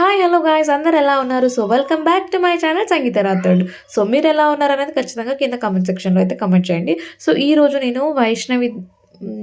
Hi hello guys అందరు ఎలా ఉన్నారు? So welcome back to my channel Sangeetha Rathod. So మీరు ఎలా ఉన్నారు అనేది ఖచ్చితంగా కింద కమెంట్ సెక్షన్లో అయితే కమెంట్ చేయండి. సో ఈ రోజు నేను వైష్ణవి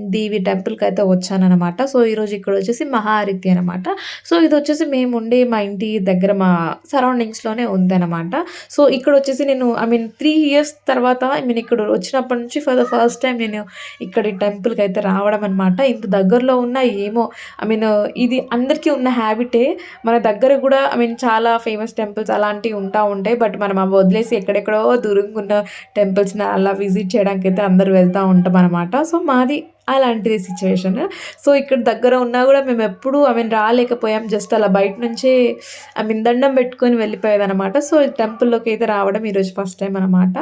దేవి టెంపుల్కి అయితే వచ్చానమాట సో ఈరోజు ఇక్కడ వచ్చేసి మహారితి అనమాట సో ఇది వచ్చేసి మేము ఉండే మా ఇంటి దగ్గర మా సరౌండింగ్స్లోనే ఉందన్నమాట. సో ఇక్కడ వచ్చేసి నేను ఐ మీన్ త్రీ ఇయర్స్ తర్వాత ఐ మీన్ ఇక్కడ వచ్చినప్పటి నుంచి ఫర్ ద ఫస్ట్ టైం నేను ఇక్కడ ఈ టెంపుల్కి అయితే రావడం అనమాట ఇంత దగ్గరలో ఉన్న ఏమో ఐ మీన్ ఇది అందరికీ ఉన్న హ్యాబిటే. మన దగ్గర కూడా ఐ మీన్ చాలా ఫేమస్ టెంపుల్స్ అలాంటివి ఉంటా ఉంటాయి బట్ మనం అవి వదిలేసి ఎక్కడెక్కడో దూరంగా ఉన్న టెంపుల్స్ని అలా విజిట్ చేయడానికి అయితే అందరూ వెళ్తూ ఉంటాం అనమాట సో మాది అలాంటిది సిచ్యువేషన్ సో ఇక్కడ దగ్గర ఉన్నా కూడా మేము ఎప్పుడు ఐ మీన్ రాలేకపోయాం. జస్ట్ అలా బయట నుంచే ఐ మీన్ దండం పెట్టుకొని వెళ్ళిపోయేదన్నమాట. సో ఈ టెంపుల్లోకి అయితే రావడం ఈరోజు ఫస్ట్ టైం అనమాట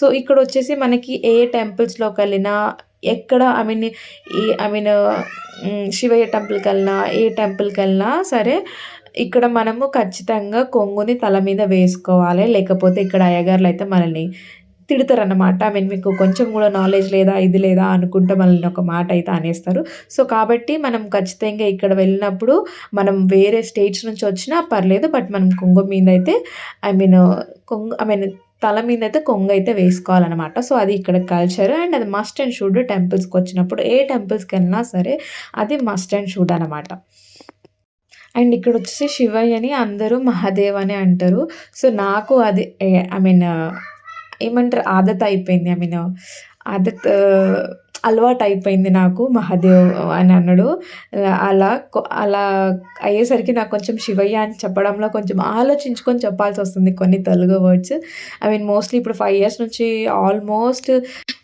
సో ఇక్కడ వచ్చేసి మనకి ఏ టెంపుల్స్లోకి వెళ్ళినా ఎక్కడ ఐ మీన్ ఈ ఐ మీన్ శివయ్య టెంపుల్కి వెళ్ళినా ఏ టెంపుల్కి వెళ్ళినా సరే ఇక్కడ మనము ఖచ్చితంగా కొంగుని తల మీద వేసుకోవాలి. లేకపోతే ఇక్కడ అయ్యగారులు అయితే మనల్ని తిడతారన్నమాట. ఐ మీన్ మీకు కొంచెం కూడా నాలెడ్జ్ లేదా ఇది లేదా అనుకుంటే మనల్ని ఒక మాట అయితే అనేస్తారు. సో కాబట్టి మనం ఖచ్చితంగా ఇక్కడ వెళ్ళినప్పుడు మనం వేరే స్టేట్స్ నుంచి వచ్చినా పర్లేదు బట్ మనం కొంగు మీద అయితే ఐ మీన్ కొంగు ఐ మీన్ తల మీద అయితే కొంగు అయితే వేసుకోవాలన్నమాట. సో అది ఇక్కడ కల్చర్ అండ్ అది మస్ట్ అండ్ షుడ్ టెంపుల్స్కి వచ్చినప్పుడు ఏ టెంపుల్స్కి వెళ్ళినా సరే అది మస్ట్ అండ్ షుడ్ అనమాట అండ్ ఇక్కడ వచ్చేసి శివయ్యని అందరూ మహాదేవ్ అని అంటారు. సో నాకు అది ఐ మీన్ ఏమంటారు? ఆదత్ అయిపోయింది ఐ మీన్ ఆదత్ అలవాటు అయిపోయింది నాకు మహాదేవ్ అని అన్నాడు. అలా అలా అయ్యేసరికి నాకు కొంచెం శివయ్య అని చెప్పడంలో కొంచెం ఆలోచించుకొని చెప్పాల్సి వస్తుంది కొన్ని Telugu words. I mean mostly ఇప్పుడు ఫైవ్ ఇయర్స్ నుంచి ఆల్మోస్ట్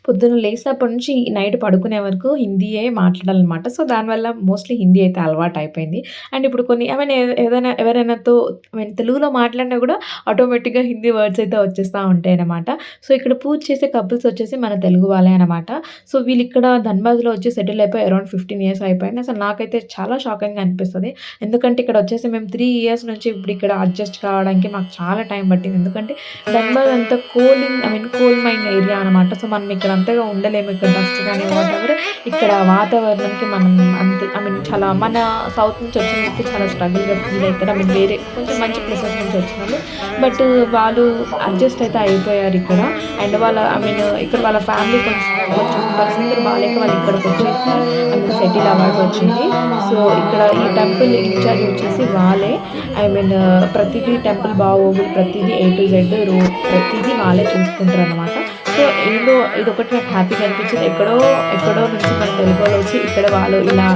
పొద్దున్న లేచినప్పటి నుంచి నైట్ పడుకునే వరకు హిందీయే మాట్లాడాలన్నమాట. సో దానివల్ల మోస్ట్లీ హిందీ అయితే అలవాటు అయిపోయింది. అండ్ ఇప్పుడు కొన్ని ఐ మీన్ ఏదైనా ఎవరైనాతో మీన్ తెలుగులో మాట్లాడినా కూడా ఆటోమేటిక్గా హిందీ వర్డ్స్ అయితే వచ్చేస్తూ ఉంటాయి అన్నమాట. సో ఇక్కడ పూజ చేసే కపుల్స్ వచ్చేసి మన తెలుగు వాళ్ళే అనమాట సో వీళ్ళు ఇక్కడ ధన్బాద్లో వచ్చి సెటిల్ అయిపోయి అరౌండ్ ఫిఫ్టీన్ ఇయర్స్ అయిపోయింది. అసలు నాకైతే చాలా షాకింగ్గా అనిపిస్తుంది. ఎందుకంటే ఇక్కడ వచ్చేసి మేము త్రీ ఇయర్స్ నుంచి ఇప్పుడు ఇక్కడ అడ్జస్ట్ కావడానికి మాకు చాలా టైం పట్టింది. ఎందుకంటే ధన్బాద్ అంతా coaling I mean coal mine area అనమాట సో మనం ఇక్కడ అంతగా ఉండలేము ఇక్కడ డస్ట్ కానీ వాటెవర్ ఇక్కడ వాతావరణంకి మనం అంత ఐ మీన్ చాలా మన సౌత్ నుంచి వచ్చిన వ్యక్తి చాలా స్ట్రగుల్గా ఫీల్ అవుతారు. ఐ మీన్ వేరే కొంచెం మంచి ప్లేసెస్ నుంచి వచ్చిన వాళ్ళు బట్ వాళ్ళు అడ్జస్ట్ అయితే అయిపోయారు ఇక్కడ. అండ్ వాళ్ళ ఐ మీన్ ఇక్కడ వాళ్ళ ఫ్యామిలీ కొంచెం కొంచెం పరిస్థితులు బాగాలేక వాళ్ళు ఇక్కడికి వచ్చేసి ఐ మీన్ సెటిల్ అవ్వాల్సి వచ్చింది. సో ఇక్కడ ఈ టెంపుల్ ఇన్ఛార్జ్ వచ్చేసి వాళ్ళే. ఐ మీన్ ప్రతిదీ టెంపుల్ బాగోగులు ప్రతిదీ ఏ టు జెడ్ రో ప్రతిదీ వాళ్ళే చూసుకుంటారు అనమాట సో ఏదో ఇది ఒకటి నాకు హ్యాపీగా అనిపించింది. ఎక్కడో ఎక్కడో నుంచి మన తెలుగు వాళ్ళు వచ్చి ఇక్కడ వాళ్ళు ఇలా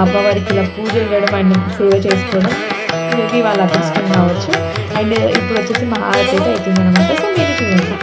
అమ్మవారికి ఇలా పూజలు చేయడం అండ్ సేవ చేసుకోవడం మేబీ వాళ్ళ అదృష్టం కావచ్చు. అండ్ ఇప్పుడు వచ్చేసి మా హారతి అయితే అవుతుంది అనమాట సో మీరు చూడండి.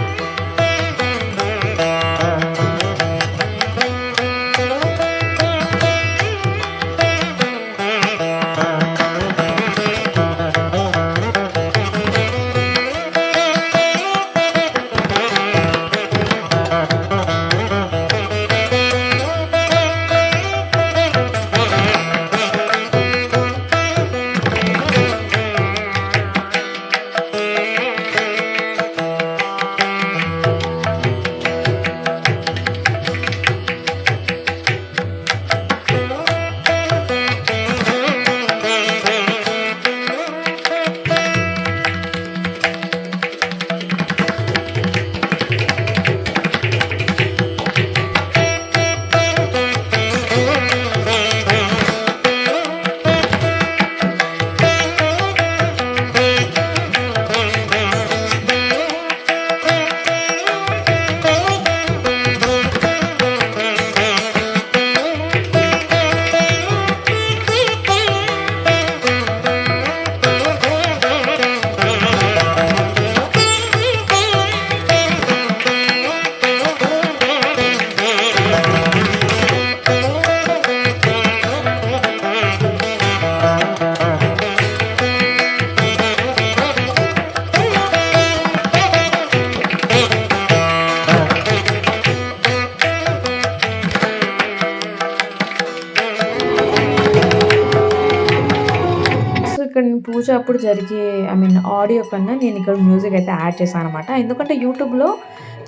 ఇక్కడ పూజ అప్పుడు జరిగే ఐ మీన్ ఆడియో కన్నా నేను ఇక్కడ మ్యూజిక్ అయితే యాడ్ చేశాను అనమాట ఎందుకంటే యూట్యూబ్లో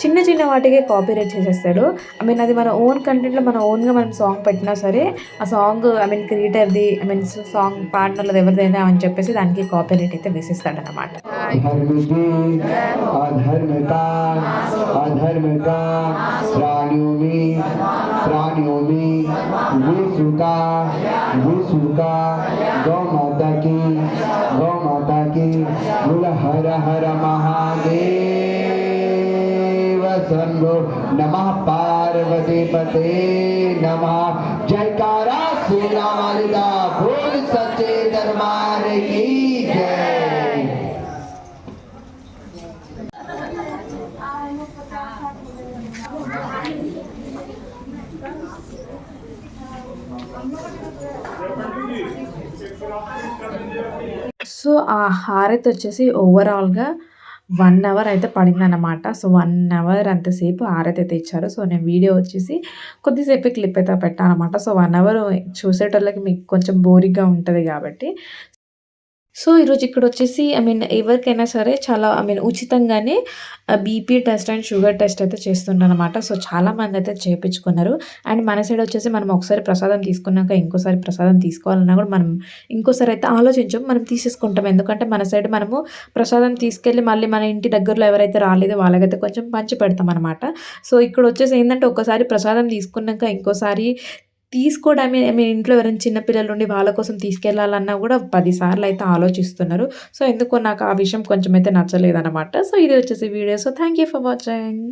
చిన్న చిన్న వాటికే కాపీరైట్ చేసేస్తాడు. ఐ మీన్ అది మన ఓన్ కంటెంట్లో మన ఓన్గా మనం సాంగ్ పెట్టినా సరే ఆ సాంగ్ ఐ మీన్ క్రియేటర్ది ఐ మీన్ సాంగ్ పార్ట్నర్లు ఎవరిదైనా అని చెప్పేసి దానికి కాపీరైట్ అయితే వేసిస్తాడు అనమాట विश्व का गौ माता की, गौ माता की, बोल हर हर महादेव शंभो नमः पार्वती पते नमः। जयकारा श्री राम बोल सच्चे दरबार की जय। సో ఆ హారతి వచ్చేసి ఓవరాల్‌గా వన్ అవర్ అయితే పడిందనమాట. సో వన్ అవర్ అంతసేపు హారతి అయితే ఇచ్చారు. సో నేను వీడియో వచ్చేసి కొద్దిసేపు క్లిప్ అయితే పెట్టానమాట సో వన్ అవర్ చూసేటోళ్ళకి మీకు కొంచెం బోరింగ్‌గా ఉంటుంది కాబట్టి సో ఈరోజు ఇక్కడ వచ్చేసి ఐ మీన్ ఎవరికైనా సరే చాలా ఐ మీన్ ఉచితంగానే BP test and sugar test అయితే చేస్తుండనమాట. సో చాలామంది అయితే చేయించుకున్నారు అండ్ మన సైడ్ వచ్చేసి మనం ఒకసారి ప్రసాదం తీసుకున్నాక ఇంకోసారి ప్రసాదం తీసుకోవాలన్నా కూడా మనం ఇంకోసారి అయితే ఆలోచించాం మనం తీసేసుకుంటాం. ఎందుకంటే మన సైడ్ మనము ప్రసాదం తీసుకెళ్ళి మళ్ళీ మన ఇంటి దగ్గరలో ఎవరైతే రాలేదో వాళ్ళకైతే కొంచెం పంచి పెడతామనమాట. సో ఇక్కడ వచ్చేసి ఏంటంటే ఒకసారి ప్రసాదం తీసుకున్నాక ఇంకోసారి తీసుకోవడమే మీ ఇంట్లో ఎవరైనా చిన్నపిల్లలు ఉండి వాళ్ళ కోసం తీసుకెళ్ళాలన్నా కూడా పదిసార్లు అయితే ఆలోచిస్తున్నారు. సో ఎందుకో నాకు ఆ విషయం కొంచెం అయితే నచ్చలేదన్నమాట సో ఇది వచ్చేసి video. So thank you for watching.